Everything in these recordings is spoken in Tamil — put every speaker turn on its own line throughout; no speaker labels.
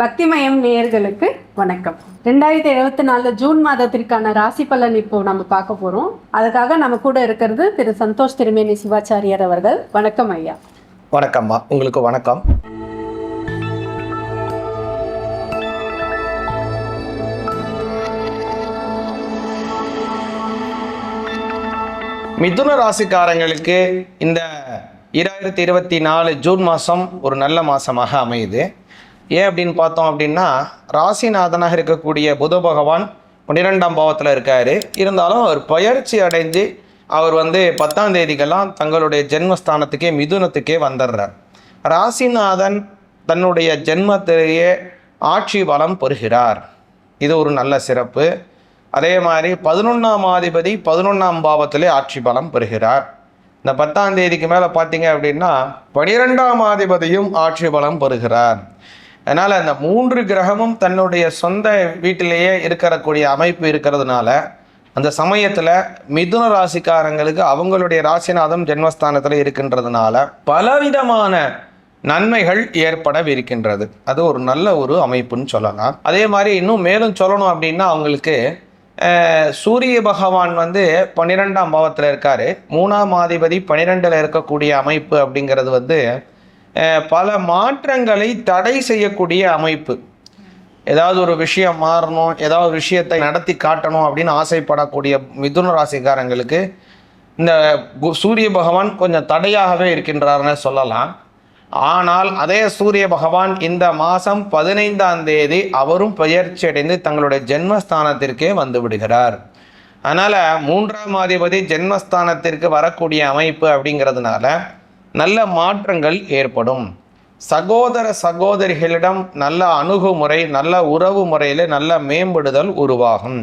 பக்திமயம் நேயர்களுக்கு வணக்கம். ரெண்டாயிரத்தி இருபத்தி நாலு ஜூன் மாதத்திற்கான ராசி பலன் இப்போ நம்ம பார்க்க போறோம். அதுக்காக நம்ம கூட இருக்கிறது திரு சந்தோஷ் திருமேனி சிவாச்சாரியார் அவர்கள். வணக்கம் ஐயா.
வணக்கம்மா. உங்களுக்கு வணக்கம். மிதுன ராசிக்காரங்களுக்கு இந்த இராயிரத்தி இருபத்தி நாலு ஜூன் மாதம் ஒரு நல்ல மாதமாக அமையுது. ஏன் அப்படின்னு பார்த்தோம் அப்படின்னா ராசிநாதனாக இருக்கக்கூடிய புத பகவான் பன்னிரெண்டாம் பாவத்தில் இருக்கார். இருந்தாலும் அவர் பயிற்சி அடைஞ்சு அவர் வந்து பத்தாம் தேதிக்கெல்லாம் தங்களுடைய ஜென்மஸ்தானத்துக்கே மிதுனத்துக்கே வந்துடுறார். ராசிநாதன் தன்னுடைய ஜென்மத்திலேயே ஆட்சி பலம் பெறுகிறார். இது ஒரு நல்ல சிறப்பு. அதே மாதிரி பதினொன்றாம் அதிபதி பதினொன்றாம் பாவத்திலே ஆட்சி பலம் பெறுகிறார். இந்த பத்தாம் தேதிக்கு மேலே பார்த்தீங்க அப்படின்னா பனிரெண்டாம் அதிபதியும் ஆட்சி பலம் பெறுகிறார். அதனால் அந்த மூன்று கிரகமும் தன்னுடைய சொந்த வீட்டிலேயே இருக்கக்கூடிய அமைப்பு இருக்கிறதுனால அந்த சமயத்தில் மிதுன ராசிக்காரங்களுக்கு அவங்களுடைய ராசிநாதம் ஜென்மஸ்தானத்தில் இருக்கின்றதுனால பலவிதமான நன்மைகள் ஏற்படவிருக்கின்றது. அது ஒரு நல்ல ஒரு அமைப்புன்னு சொல்லலாம். அதே மாதிரி இன்னும் மேலும் சொல்லணும் அப்படின்னா அவங்களுக்கு சூரிய பகவான் வந்து பன்னிரெண்டாம் பாவத்தில் இருக்காரு. மூணாம் அதிபதி பன்னிரெண்டில் இருக்கக்கூடிய அமைப்பு அப்படிங்கிறது வந்து பல மாற்றங்களை தடை செய்யக்கூடிய அமைப்பு. ஏதாவது ஒரு விஷயம் மாறணும் ஏதாவது ஒரு விஷயத்தை நடத்தி காட்டணும் அப்படின்னு ஆசைப்படக்கூடிய மிதுன ராசிக்காரங்களுக்கு இந்த கு- சூரிய பகவான் கொஞ்சம் தடையாகவே இருக்கின்றார்னு சொல்லலாம். ஆனால் அதே சூரிய பகவான் இந்த மாதம் பதினைந்தாம் தேதி அவரும் பெயர்ச்சி அடைந்து தங்களுடைய ஜென்மஸ்தானத்திற்கே வந்து விடுகிறார். அதனால் மூன்றாம் அதிபதி ஜென்மஸ்தானத்திற்கு வரக்கூடிய அமைப்பு அப்படிங்கிறதுனால நல்ல மாற்றங்கள் ஏற்படும். சகோதர சகோதரிகளிடம் நல்ல அணுகுமுறை நல்ல உறவு முறையில் நல்ல மேம்படுதல் உருவாகும்.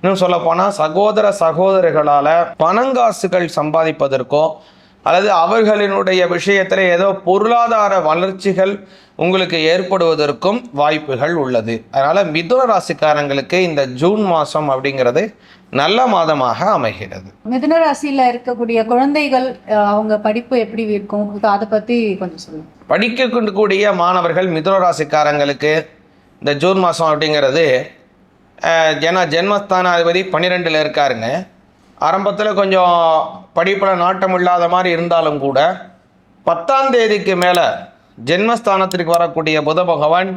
இன்னும் சொல்லப்போனால் சகோதர சகோதரிகளால் பணங்காசுகள் சம்பாதிப்பதற்கோ அல்லது அவர்களினுடைய விஷயத்தில் ஏதோ பொருளாதார வளர்ச்சிகள் உங்களுக்கு ஏற்படுவதற்கும் வாய்ப்புகள் உள்ளது. அதனால் மிதுன ராசிக்காரங்களுக்கு இந்த ஜூன் மாதம் அப்படிங்கிறது நல்ல மாதமாக அமைகிறது.
மிதுன ராசியில இருக்கக்கூடிய குழந்தைகள் அவங்க படிப்பு எப்படி இருக்கும்? அதை பத்தி கொஞ்சம் சொல்லுங்க.
படிக்கக்கூடிய மாணவர்கள் மிதுன ராசிக்காரங்களுக்கு இந்த ஜூன் மாதம் அப்படிங்கிறது ஏன்னா ஜென்மஸ்தானாதிபதி பன்னிரெண்டில் இருக்காருங்க ஆரம்பத்தில் கொஞ்சம் படிப்பில் நாட்டம் இல்லாத மாதிரி இருந்தாலும் கூட பத்தாம் தேதிக்கு மேலே ஜென்மஸ்தானத்திற்கு வரக்கூடிய புத பகவான்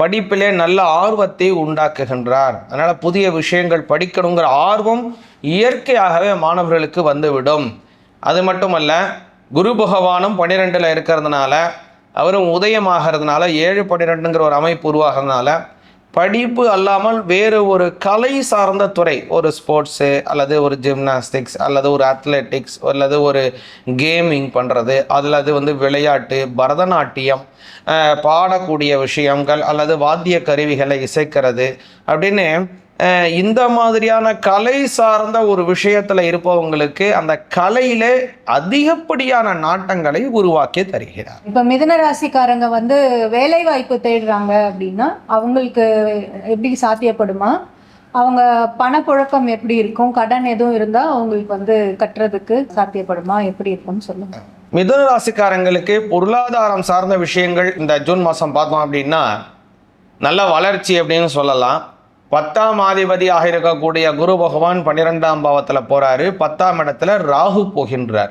படிப்பிலே நல்ல ஆர்வத்தை உண்டாக்குகின்றார். அதனால் புதிய விஷயங்கள் படிக்கணுங்கிற ஆர்வம் இயற்கையாகவே மாணவர்களுக்கு வந்துவிடும். அது மட்டுமல்ல குரு பகவானும் பன்னிரெண்டில் இருக்கிறதுனால அவரும் உதயமாகிறதுனால ஏழு பன்னிரெண்டுங்கிற ஒரு அமைப்பு உருவாகிறதுனால படிப்பு அல்லாமல் வேறு ஒரு கலை சார்ந்த துறை ஒரு ஸ்போர்ட்ஸு அல்லது ஒரு ஜிம்னாஸ்டிக்ஸ் அல்லது ஒரு அத்லெட்டிக்ஸ் அல்லது ஒரு கேமிங் பண்ணுறது அல்லது வந்து விளையாட்டு பரதநாட்டியம் பாடக்கூடிய விஷயங்கள் அல்லது வாத்திய கருவிகளை இசைக்கிறது அப்படின்னு இந்த மாதிரியான கலை சார்ந்த ஒரு விஷயத்தில் இருப்பவங்களுக்கு அந்த கலையிலே அதிகப்படியான நாட்டங்களை உருவாக்கி தருகிறார்.
இப்ப மிதுன ராசிக்காரங்க வந்து வேலை வாய்ப்பு தேடுறாங்க அப்படின்னா அவங்களுக்கு எப்படி சாத்தியப்படுமா? அவங்க பணப்புழக்கம் எப்படி இருக்கும்? கடன் எதுவும் இருந்தா அவங்களுக்கு வந்து கட்டுறதுக்கு சாத்தியப்படுமா? எப்படி இருக்கும்னு சொல்லுங்க.
மிதுன ராசிக்காரங்களுக்கு பொருளாதாரம் சார்ந்த விஷயங்கள் இந்த ஜூன் மாதம் பார்த்தோம் அப்படின்னா நல்ல வளர்ச்சி அப்படின்னு சொல்லலாம். பத்தாம் ஆதிபதியாக இருக்கக்கூடிய குரு பகவான் பன்னிரெண்டாம் பாவத்தில் போகிறாரு பத்தாம் இடத்துல ராகு போகின்றார்.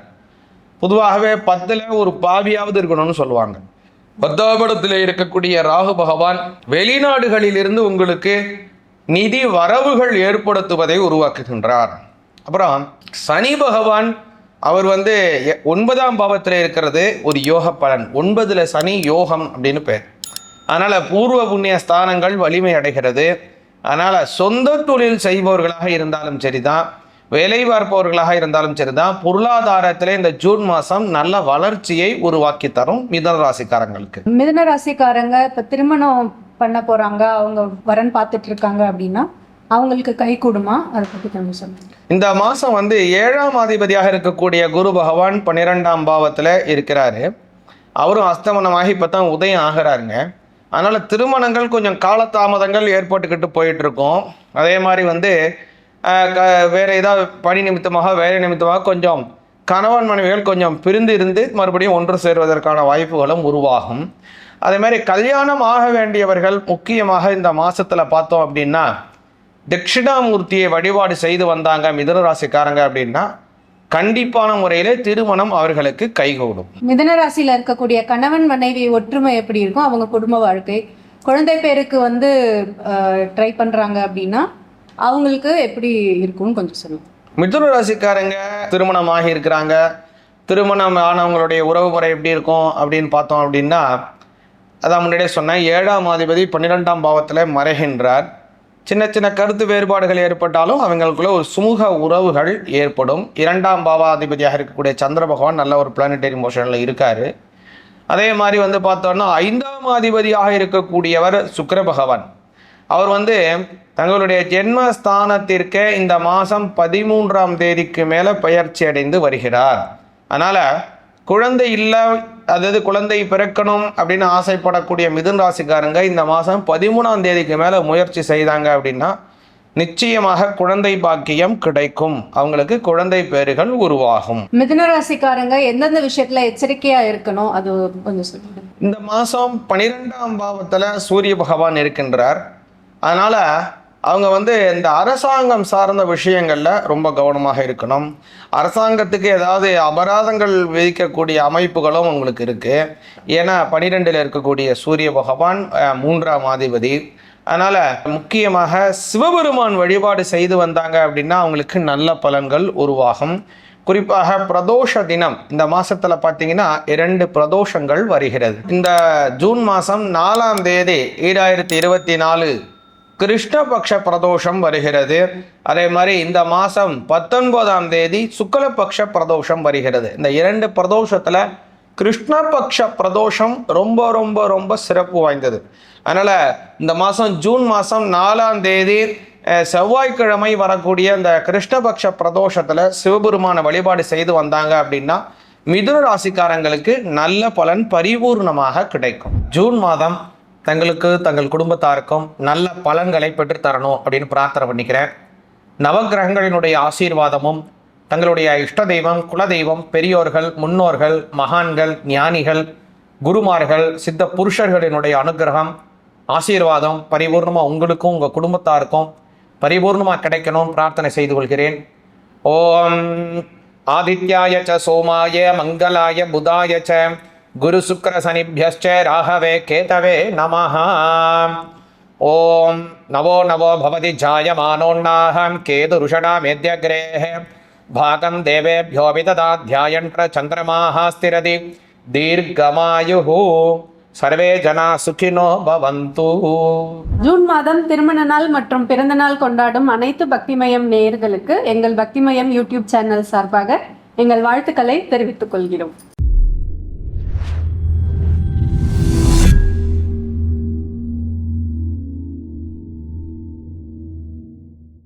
பொதுவாகவே பத்தில் ஒரு பாவியாவது இருக்கணும்னு சொல்லுவாங்க. பத்தாம் இடத்துல இருக்கக்கூடிய ராகு பகவான் வெளிநாடுகளிலிருந்து உங்களுக்கு நிதி வரவுகள் ஏற்படுத்துவதை உருவாக்குகின்றார். அப்புறம் சனி பகவான் அவர் வந்து எ- ஒன்பதாம் பாவத்தில் இருக்கிறது ஒரு யோக பலன். ஒன்பதில் சனி யோகம் அப்படின்னு பேர். அதனால் பூர்வ புண்ணிய ஸ்தானங்கள் வலிமை அடைகிறது. அதனால் சொந்த தொழில் செய்பவர்களாக இருந்தாலும் சரிதான் வேலை பார்ப்பவர்களாக இருந்தாலும் சரிதான் பொருளாதாரத்திலே இந்த ஜூன் மாதம் நல்ல வளர்ச்சியை உருவாக்கி தரும் மிதன ராசிக்காரங்களுக்கு.
மிதுன ராசிக்காரங்க இப்ப திருமணம் பண்ண போறாங்க அவங்க வரன் பார்த்துட்டு இருக்காங்க அப்படின்னா அவங்களுக்கு கை கூடுமா? அதை பத்தி கொஞ்சம் சொல்லுங்க.
இந்த மாதம் வந்து ஏழாம் அதிபதியாக இருக்கக்கூடிய குரு பகவான் பன்னிரெண்டாம் பாவத்தில் இருக்கிறாரு. அவரும் அஸ்தமனமாகி இப்போ தான் உதயம் ஆகிறாருங்க. அதனால் திருமணங்கள் கொஞ்சம் காலதாமதங்கள் ஏற்பட்டுக்கிட்டு போயிட்டுருக்கோம். அதே மாதிரி வந்து க வேறு ஏதாவது பணி நிமித்தமாக வேலை நிமித்தமாக கொஞ்சம் கணவன் மனைவிகள் கொஞ்சம் பிரிந்து இருந்து மறுபடியும் ஒன்று சேருவதற்கான வாய்ப்புகளும் உருவாகும். அதே மாதிரி கல்யாணம் ஆக வேண்டியவர்கள் முக்கியமாக இந்த மாதத்தில் பார்த்தோம் அப்படின்னா தட்சிணாமூர்த்தியை வழிபாடு செய்து வந்தாங்க மிதுன ராசிக்காரங்க அப்படின்னா கண்டிப்பான முறையிலே திருமணம் அவர்களுக்கு கைகூடும்.
மிதுன ராசியில இருக்கக்கூடிய கணவன் மனைவி ஒற்றுமை எப்படி இருக்கும் அவங்க குடும்ப வாழ்க்கை. குழந்தை பேருக்கு வந்து ட்ரை பண்றாங்க அப்படின்னா அவங்களுக்கு எப்படி இருக்கும்னு கொஞ்சம் சொல்லுங்க.
மிதுன ராசிக்காரங்க திருமணம் ஆகி இருக்கிறாங்க. திருமணம் ஆனவங்களுடைய உறவு முறை எப்படி இருக்கும் அப்படின்னு பார்த்தோம் அப்படின்னா அதான் முன்னாடியே சொன்னேன் ஏழாம் அதிபதி பன்னிரெண்டாம் பாவத்தில் மறைகின்றார். சின்ன சின்ன கருத்து வேறுபாடுகள் ஏற்பட்டாலும் அவங்களுக்குள்ள ஒரு சுமூக உறவுகள் ஏற்படும். இரண்டாம் பாவாதிபதியாக இருக்கக்கூடிய சந்திர பகவான் நல்ல ஒரு பிளானட்டரி மோஷனில் இருக்காரு. அதே மாதிரி வந்து பார்த்தோம்னா ஐந்தாம் அதிபதியாக இருக்கக்கூடியவர் சுக்கர பகவான். அவர் வந்து தங்களுடைய ஜென்மஸ்தானத்திற்கு இந்த மாதம் பதிமூன்றாம் தேதிக்கு மேலே பயிற்சி அடைந்து வருகிறார். அதனால் குழந்தை இல்லை அதாவது குழந்தை பிறக்கணும் அப்படின்னு ஆசைப்படக்கூடிய மிதுன் ராசிக்காரங்க இந்த மாதம் பதிமூணாம் தேதிக்கு மேலே முயற்சி செய்தாங்க அப்படின்னா நிச்சயமாக குழந்தை பாக்கியம் கிடைக்கும். அவங்களுக்கு குழந்தை பேறுகள் உருவாகும்.
மிதுன ராசிக்காரங்க எந்தெந்த விஷயத்துல எச்சரிக்கையா இருக்கணும்? அது கொஞ்சம் சொல்லுங்க.
இந்த மாதம் பனிரெண்டாம் பாவத்தில் சூரிய பகவான் இருக்கின்றார். அதனால் அவங்க வந்து இந்த அரசாங்கம் சார்ந்த விஷயங்களில் ரொம்ப கவனமாக இருக்கணும். அரசாங்கத்துக்கு ஏதாவது அபராதங்கள் விதிக்கக்கூடிய அமைப்புகளும் உங்களுக்கு இருக்குது ஏன்னா பனிரெண்டில் இருக்கக்கூடிய சூரிய பகவான் மூன்றாம் அதிபதி அதனால் முக்கியமாக சிவபெருமான் வழிபாடு செய்து வந்தாங்க அப்படின்னா அவங்களுக்கு நல்ல பலன்கள் உருவாகும். குறிப்பாக பிரதோஷ தினம் இந்த மாதத்தில் பார்த்தீங்கன்னா இரண்டு பிரதோஷங்கள் வருகிறது. இந்த ஜூன் மாதம் நாலாம் தேதி ஈராயிரத்தி இருபத்தி நாலு கிருஷ்ணபக்ஷ பிரதோஷம் வருகிறது. அதே மாதிரி இந்த மாதம் பத்தொன்பதாம் தேதி சுக்லபக்ஷ பிரதோஷம் வருகிறது. இந்த இரண்டு பிரதோஷத்தில் கிருஷ்ணபக்ஷ பிரதோஷம் ரொம்ப ரொம்ப ரொம்ப சிறப்பு வாய்ந்தது. அதனால் இந்த மாதம் ஜூன் மாதம் நாலாம் தேதி செவ்வாய்க்கிழமை வரக்கூடிய இந்த கிருஷ்ணபக்ஷ பிரதோஷத்தில் சிவபெருமான வழிபாடு செய்து வந்தாங்க அப்படின்னா மிதுன ராசிக்காரங்களுக்கு நல்ல பலன் பரிபூர்ணமாக கிடைக்கும். ஜூன் மாதம் தங்களுக்கு தங்கள் குடும்பத்தாருக்கும் நல்ல பலன்களை பெற்றுத்தரணும் அப்படின்னு பிரார்த்தனை பண்ணிக்கிறேன். நவக்கிரகங்களினுடைய ஆசீர்வாதமும் தங்களுடைய இஷ்ட தெய்வம் குலதெய்வம் பெரியோர்கள் முன்னோர்கள் மகான்கள் ஞானிகள் குருமார்கள் சித்த புருஷர்களினுடைய அனுகிரகம் ஆசீர்வாதம் பரிபூர்ணமாக உங்களுக்கும் உங்கள் குடும்பத்தாருக்கும் பரிபூர்ணமாக கிடைக்கணும் பிரார்த்தனை செய்து கொள்கிறேன். ஓம் ஆதித்யாய ச சோமாய மங்களாய புதாய ச குரு சுக்கர சனிபியஸ்ச ராகவே கேதவே நமः ஓம் நவோ நவோ பவதி ஜாயமானோன்னாஹம் கேது ருஷடா மேத்யக்ரேः பாகம் தேவேभ्यो விததாத்யாயன்ற சந்திரமாः ஸ்திரதி சர்வே ஜனா சுகினோ பவந்து.
ஜூன் மாதம் திருமண நாள் மற்றும் பிறந்த நாள் கொண்டாடும் அனைத்து பக்திமயம் நேயர்களுக்கு எங்கள் பக்திமயம் யூடியூப் சேனல் சார்பாக எங்கள் வாழ்த்துக்களை தெரிவித்துக் கொள்கிறோம்.